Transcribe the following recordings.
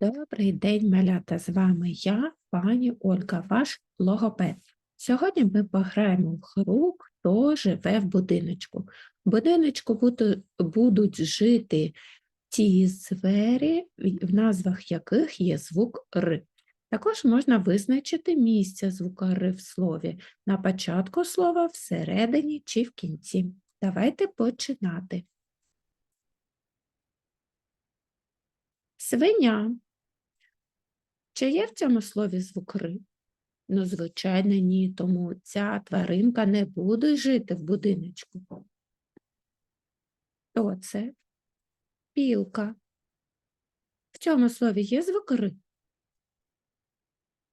Добрий день, малята! З вами я, пані Ольга, ваш логопед. Сьогодні ми пограємо в гру «Хто живе в будиночку». В будиночку будуть жити ті звері, в назвах яких є звук Р. Також можна визначити місце звука Р в слові на початку слова, всередині чи в кінці. Давайте починати. Свиня. Чи є в цьому слові звук «ри»? Ну, звичайно, ні, тому ця тваринка не буде жити в будиночку. Хто це? Білка. В цьому слові є звук «ри»?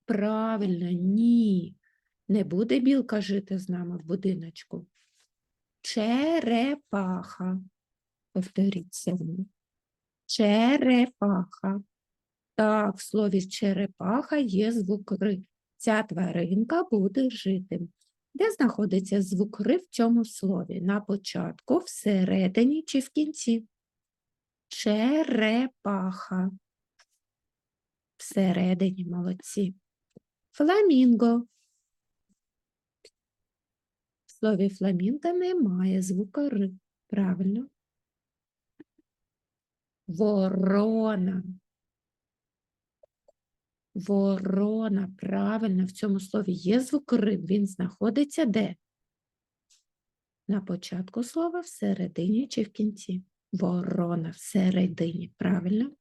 Правильно, ні. Не буде білка жити з нами в будиночку. Черепаха. Повторіть це мені. Черепаха. Так, в слові черепаха є звук ри. Ця тваринка буде жити. Де знаходиться звук ри в цьому слові? На початку, всередині чи в кінці? Черепаха. Всередині молодці. Фламінго. В слові фламінго немає звука ри. Правильно. Ворона. Ворона, правильно, в цьому слові є звук «ри». Він знаходиться де? На початку слова, всередині чи в кінці? Ворона всередині, правильно.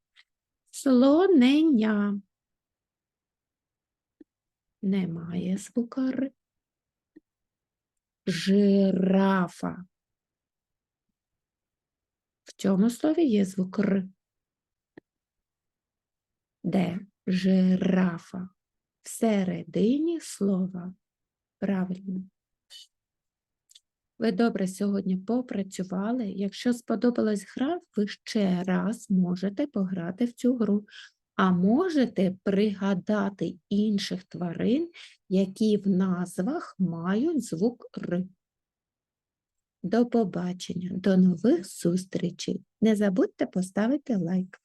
Слонення. Немає звука «р». Жирафа. В цьому слові є звук «р». Де? Жирафа. Всередині слова. Правильно. Ви добре сьогодні попрацювали. Якщо сподобалась гра, ви ще раз можете пограти в цю гру. А можете пригадати інших тварин, які в назвах мають звук Р. До побачення, до нових зустрічей. Не забудьте поставити лайк.